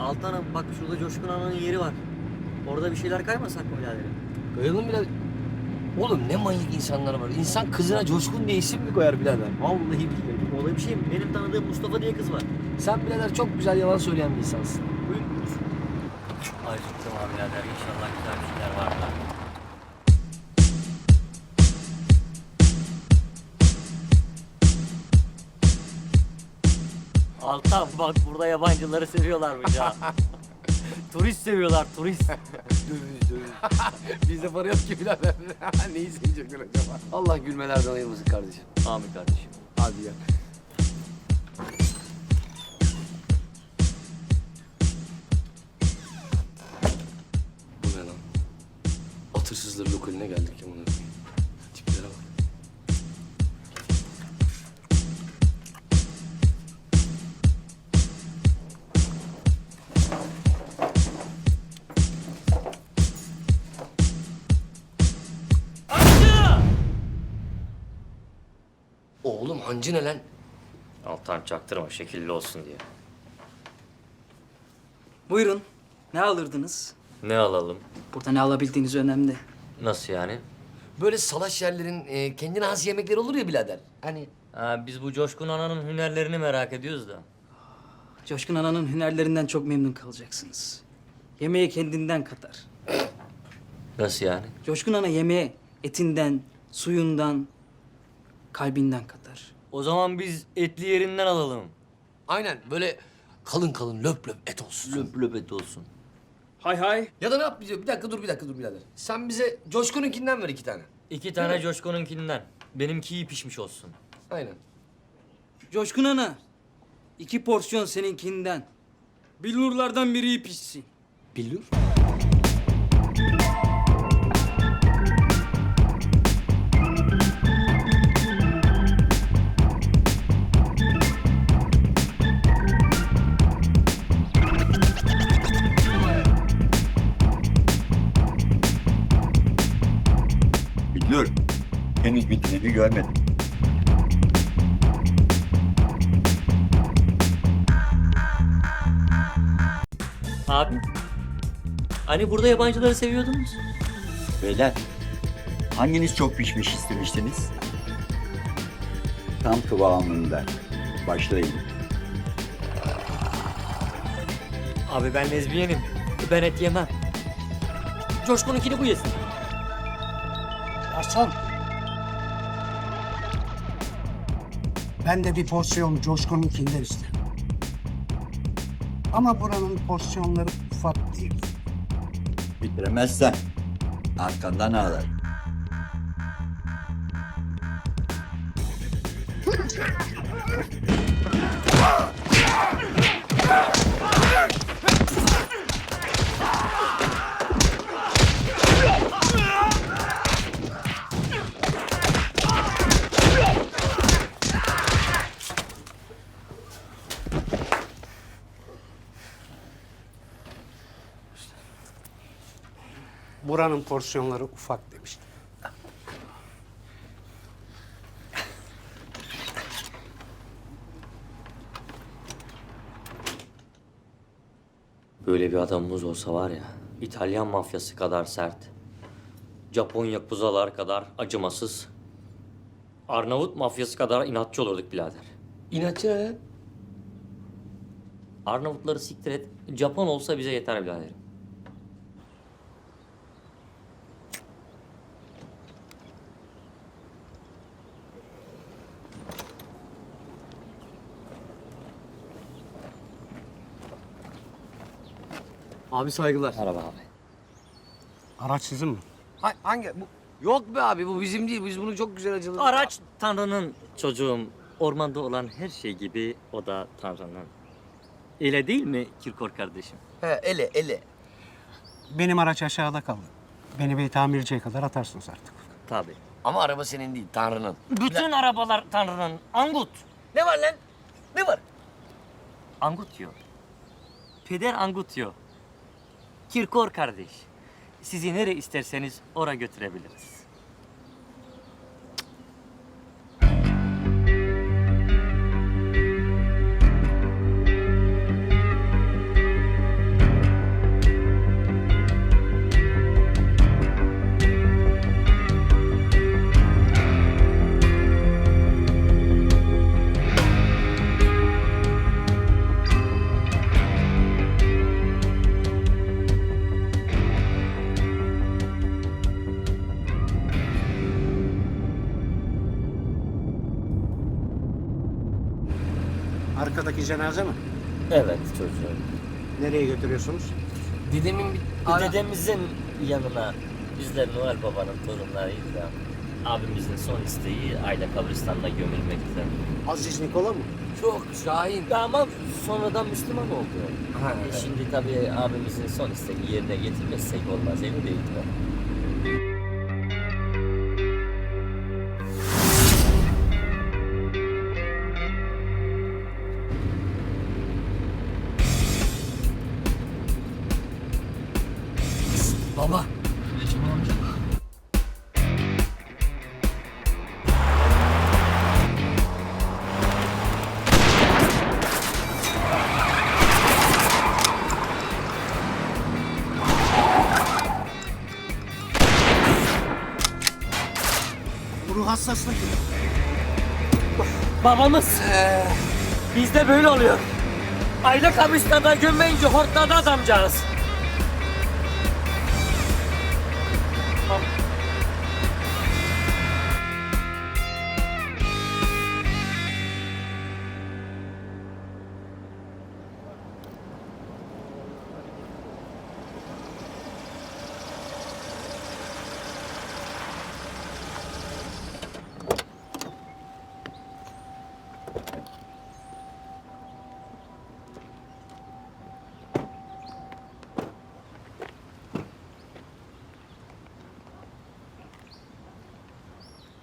Altan'ım bak şurada Coşkun Ana'nın yeri var. Orada bir şeyler kaymasak mı biraderim? Kayalım birader. Oğlum ne manyak insanlar var. İnsan kızına coşkun diye isim mi koyar birader? Vallahi billahi. Olay bir şey mi? Benim tanıdığım Mustafa diye kız var. Sen birader çok güzel yalan söyleyen bir insansın. Buyurun. Acıktım abi birader. İnşallah güzel bir şeyler vardır. Altan bak burada yabancıları seviyorlarmış ha. turist seviyorlar turist. Döviz döviz. Bizde para yok ki birader. Neyi sevecekler acaba? Allah gülmelerden ayırmasın kardeşim. Amin kardeşim. Hadi gel. Bu ne lan? Atırsızlar lokaline geldik ya bunu. Hancı ne lan? Altan çaktırma şekilli olsun diye. Buyurun. Ne alırdınız? Ne alalım? Burada ne alabildiğiniz önemli. Nasıl yani? Böyle salaş yerlerin e, kendine has yemekleri olur ya birader. Hani Ha, biz bu Coşkun Ana'nın hünerlerini merak ediyoruz da. Coşkun Ana'nın hünerlerinden çok memnun kalacaksınız. Yemeğe kendinden katar. Nasıl yani? Coşkun Ana yemeğe etinden, suyundan, kalbinden katar. O zaman biz etli yerinden alalım. aynen böyle kalın kalın löp löp et olsun. Löp löp et olsun. Hay hay. Ya da ne yap bize? Bir dakika dur bir dakika dur birader. Sen bize Coşkun'unkinden ver iki tane. İki tane Coşkun'unkinden. Benimki iyi pişmiş olsun. Aynen. Coşkun Ana. iki porsiyon seninkinden. Billurlardan biri iyi pişsin. Billur. Billur, henüz bittiğini görmedim. Abi. Hani burada yabancıları seviyordunuz? Beyler, hanginiz çok pişmiş istemiştiniz? Tam kıvamında. Başlayın. Abi ben lezbiyenim. Ben et yemem. Coşkun'unkini bu yesin. Hasan. Ben de bir porsiyon Coşkun'unkinden isterim. Ama buranın porsiyonları ufak değil. Bitiremezsen arkandan ağlar. Buranın porsiyonları ufak demiştim. Böyle bir adamımız olsa var ya, İtalyan mafyası kadar sert, Japon yakuzalar kadar acımasız, Arnavut mafyası kadar inatçı olurduk birader. İnatçı ne lan? Arnavutları siktir et, Japon olsa bize yeter biraderim. Abi saygılar. Merhaba abi. Araç sizin mi? Ha, hangi? Bu... Yok be abi bu bizim değil. Biz bunu çok güzel acıladık. Araç Tanrı'nın çocuğum. Ormanda olan her şey gibi o da Tanrı'nın. Öyle değil mi Kirkor kardeşim? He ele ele. Benim araç aşağıda kaldı. Beni bir tamirciye kadar atarsınız artık. Tabii. Ama araba senin değil Tanrı'nın. Bütün arabalar Tanrı'nın. Angut. Ne var lan? Ne var? Angut diyor. Peder Angut diyor. Kirkor kardeş. Sizi nereye isterseniz oraya götürebiliriz. Arkadaki cenaze mi? Evet çocuğum. Nereye götürüyorsunuz? Dedemin bir... Dedemizin yanına biz de Noel Baba'nın torunlarıyız da abimizin son isteği aile kabristanında gömülmekti. Aziz Nikola mı? Çok Şahin. Ama sonradan Müslüman oldu. Ha, E evet. Şimdi tabii abimizin son isteği yerine getirmezsek olmaz evi değil mi? Ruh hassaslık. Babamız bizde böyle oluyor. Aile kabristanında gömmeyince hortladı adamcağız.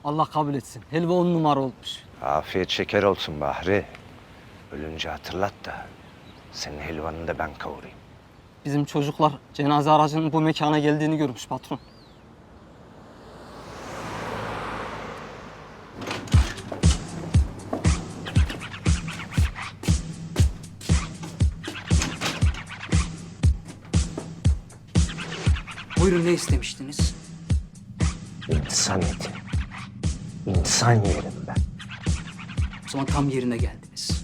Allah kabul etsin. Helva on numara olmuş. Afiyet şeker olsun Bahri. Ölünce hatırlat da senin helvanı da ben kavurayım. Bizim çocuklar cenaze aracının bu mekana geldiğini görmüş patron. Buyurun ne istemiştiniz? İnsan eti. İnsan yerim ben. O zaman tam yerine geldiniz.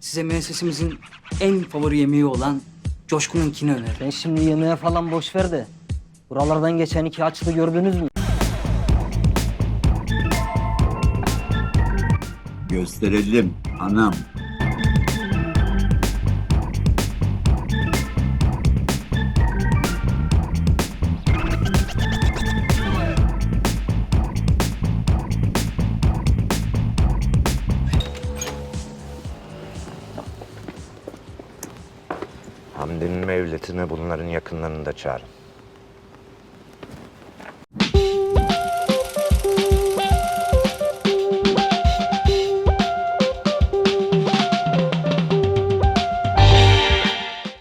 Size müessesemizin en favori yemeği olan Coşkun'unkini öneririm. Ben şimdi yemeğe falan boş ver de. Buralardan geçen iki açlı gördünüz mü? Gösterelim anam. Hamdi'nin mevletine bunların yakınlarını da çağırın.